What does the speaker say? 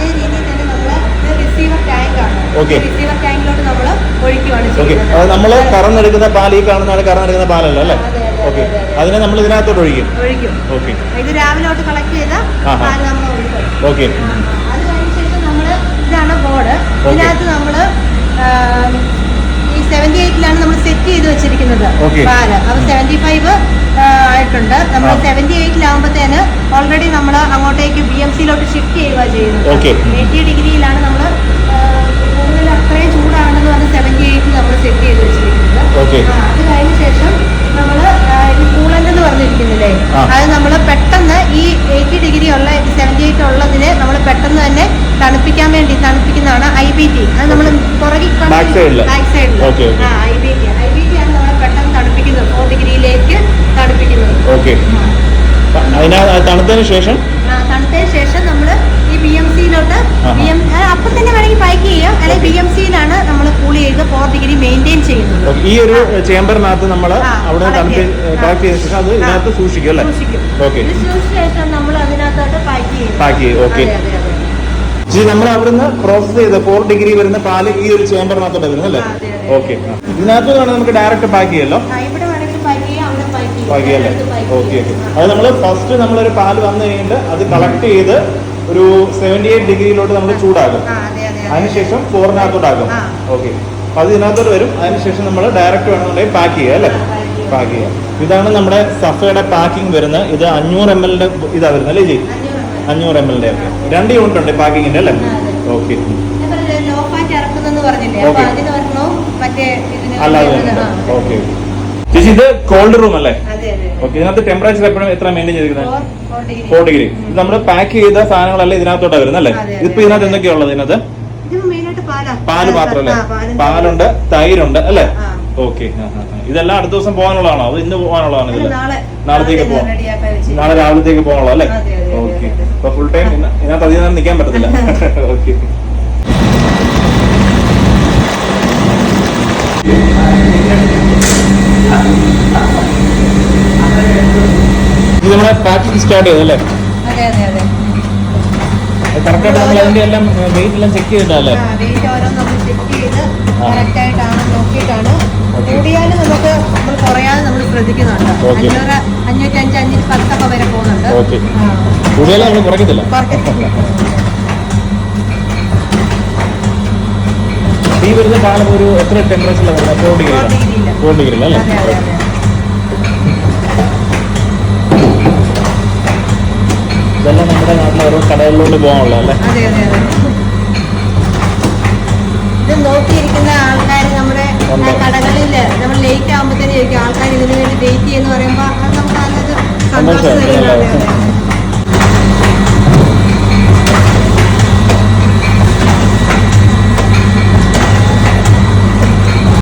അതേ രീതിയിൽ തന്നെ നമ്മൾ റിസീവർ ടാങ്കാണ് റിസീവർ ടാങ്കിലോട്ട് നമ്മൾ ഒഴിക്കുകയാണ് ചെയ്യുന്നത്. നമ്മൾ കറന്നെടുക്കുന്ന പാൽ ഈ കാണുന്നതാണ് കറന്നെടുക്കുന്ന പാലല്ലോ അല്ലേ? ഓക്കെ അതെ, അതെ. അതിനെ നമ്മൾ ഇതിനകത്തോട്ട് ഒഴിക്കും. ഒഴിക്കും. ഓക്കെ ഇത് രാവിലെ തൊട്ട് കളക്ട് ചെയ്ത ആഹാ. നമ്മൾ ഒഴിക്കും. ഓക്കെ അത് കഴിഞ്ഞ ശേഷം നമ്മൾ ഇതാണ് ബോർഡ് ഇതിനകത്ത് നമ്മൾ ഈ സെവന്റി സെറ്റ് ചെയ്ത് വെച്ചിരിക്കുന്നത്. പാൽ. അപ്പൊ സെവന്റി ഫൈവ് ആയിട്ടുണ്ട്. നമ്മൾ. സെവന്റി എയ്റ്റിലാകുമ്പോഴത്തേന് ഓൾറെഡി നമ്മൾ അങ്ങോട്ടേക്ക് ബി എം സിയിലോട്ട് ഷിഫ്റ്റ് ചെയ്യുക ചെയ്യുന്നത്. എയ്റ്റി ഡിഗ്രിയിലാണ് നമ്മൾ കൂടുതൽ അത്രയും ചൂടാണെന്ന് പറഞ്ഞ് സെവന്റി എയ്റ്റിൽ നമ്മൾ സെറ്റ് ചെയ്ത് വെച്ചിരിക്കുന്നത്. അത് കഴിഞ്ഞ ശേഷം നമ്മൾ ഈ കൂളന്റ് എന്ന് പറഞ്ഞിരിക്കുന്നില്ലേ. അത് നമ്മൾ പെട്ടെന്ന് ഈ എയ്റ്റി ഡിഗ്രി ഉള്ള സെവന്റി എയ്റ്റ് ഉള്ളതിനെ നമ്മൾ പെട്ടെന്ന് തന്നെ തണുപ്പിക്കാൻ വേണ്ടി തണുപ്പിക്കുന്നതാണ് ഐ ബി ടി അത് നമ്മൾ പുറകിൽ. ബാക്ക് സൈഡിൽ ഐ ബി ടി ആണ് നമ്മൾ പെട്ടെന്ന് തണുപ്പിക്കുന്നത്. ഫോർ ഡിഗ്രിയിലേക്ക് തണുപ്പിക്കുന്നത്. ഓക്കെ തണുത്തതിന് ശേഷം? തണുത്തതിന് ശേഷം നമ്മൾ ഈ ബി എം സിയിലോട്ട്. ബി എം അപ്പം തന്നെ വേണമെങ്കിൽ പാക്ക് ചെയ്യാം. അല്ലെങ്കിൽ ബി എം സിയിലാണ് നമ്മൾ കൂൾ ചെയ്ത് ഫോർ ഡിഗ്രി മെയിന്റെയിൻ ചെയ്യുന്നത്. ഈ ഒരു ചേമ്പറിനകത്ത് നമ്മൾ അവിടെ തണുപ്പ് ചെയ്ത്. ചെയ്ത ശേഷം അത്. ഇതിനകത്ത് സൂക്ഷിക്കും അല്ലേ? ഓക്കെ സൂക്ഷിച്ച ശേഷം നമ്മൾ അതിനകത്തോട്ട് പാക്ക് ചെയ്യും. പാക്ക് ചെയ്യും, okay. ഇത് നമ്മൾ അവിടുന്ന് പ്രോസസ് ചെയ്ത ഫോർ ഡിഗ്രി വരുന്ന പാൽ ഈ ഒരു ചേമ്പറിനകത്തോട്ട് വരുന്നത് അല്ലേ. ഓക്കെ ഇതിനകത്ത് വേണം നമുക്ക് ഡയറക്റ്റ് പാക്ക് ചെയ്യല്ലോ പാക്ക് ചെയ്യല്ലേ ഓക്കെ ഓക്കെ അത് നമ്മൾ ഫസ്റ്റ് നമ്മളൊരു പാൽ വന്നു കഴിഞ്ഞിട്ട് അത് കളക്ട് ചെയ്ത് ഒരു സെവന്റി എയ്റ്റ് ഡിഗ്രിയിലോട്ട് നമ്മൾ ചൂടാകും ആ, അതെ, അതെ, അതെ. അതിനുശേഷം ഫോറിനകത്തോട്ടാകും. ഓക്കെ അപ്പൊ അത് ഇതിനകത്തോട്ട് വരും. അതിനുശേഷം നമ്മൾ ഡയറക്റ്റ് വേണമെന്നുണ്ടെങ്കിൽ പാക്ക് ചെയ്യുക അല്ലേ? പാക്ക് ചെയ്യുക ഇതാണ് നമ്മുടെ സഫയുടെ പാക്കിംഗ് വരുന്നത്. ഇത് അഞ്ഞൂറ് എം എല്ലിന്റെ ഇതാ വരുന്നത് അല്ലേ ജി? അഞ്ഞൂറ് എം എൽ എല്ലിന്റെ രണ്ട് യൂണിറ്റ് ഉണ്ട് പാക്കിങ്ങിന്റെ അല്ലേ. ഓക്കെ അല്ലാതെ ഓക്കെ ചേച്ചി ഇത് കോൾഡ് റൂം അല്ലേ? ഓക്കെ ഇതിനകത്ത് ടെമ്പറേച്ചർ എപ്പോഴും എത്ര മെയിന്റെയിൻ ചെയ്തിരിക്കുന്നത്. ഫോർ ഡിഗ്രി ഇത് നമ്മൾ പാക്ക് ചെയ്ത സാധനങ്ങളല്ല ഇതിനകത്തോട്ടാണ് വരുന്നത് അല്ലേ? ഇതിപ്പോ ഇതിനകത്ത് എന്തൊക്കെയാ ഉള്ളത് ഇതിനകത്ത്? പാലാ. മാത്രല്ലേ പാലുണ്ട്. തൈരുണ്ട് അല്ലേ. ഓക്കെ ഇതെല്ലാം അടുത്ത ദിവസം പോകാനുള്ളതാണോ? അത് ഇന്ന് പോകാനുള്ളതാണ് ഇതിൽ നാളെ നാളത്തേക്ക് നാളെ പോകാം. നാളെ രാവിലത്തേക്ക് പോകാനുള്ള അല്ലേ? ഓക്കെ. അപ്പൊ ഫുൾ ടൈം ഇതിനകത്ത് അധികം നേരം നിൽക്കാൻ പറ്റത്തില്ല. ഓക്കെ. ഇത് നമ്മളെ പാക്കിംഗ് സ്റ്റാർട്ട് ചെയ്തല്ലേ അതെ അതെ അതെ. കറക്റ്റായിട്ട് നമ്മൾ അതിന്റെ എല്ലാം വെയിറ്റ് എല്ലാം ചെക്ക് ചെയ്തിട്ടല്ലേ ആ, weight ഓരോന്ന് നമ്മൾ ചെക്ക് ചെയ്ത് ആ. കറക്റ്റ് ആയിട്ടാണ് നോക്കിയിട്ടാണ് Okay. കൂടിയാലും നമുക്ക് നമ്മൾ കുറയാതെ നമ്മൾ ശ്രദ്ധിക്കുന്നുണ്ട് Okay. അഞ്ഞൂറ് അഞ്ഞൂറ്റഞ്ച് അഞ്ഞൂറ്റി പത്തൊക്കെ വരെ പോകുന്നുണ്ട് ഓക്കെ ആ. കൂടുതലും നമ്മൾ കുറയ്ക്കത്തില്ല. ഈ വരുന്ന കാലം ഒരു എത്ര ടെമ്പറേച്ചറിലാണ് ഫോർ ഡിഗ്രി. ഫോർ ഡിഗ്രി അല്ലേ നമ്മുടെ നാട്ടിലെ ഓരോ കടകളിലോട്ട് പോകാനുള്ള അല്ലേ അതെ അതെ അതെ ഇത് നോക്കിയിരിക്കുന്ന ആൾക്കാർ നമ്മുടെ. കടകളിൽ നമ്മൾ ലേറ്റ് ആകുമ്പോഴത്തേക്കും ആൾക്കാർ ഇതിനു വേണ്ടി വെയിറ്റ് ചെയ്യുന്ന പറയുമ്പോൾ അത് നമുക്ക് നല്ലൊരു സന്തോഷം?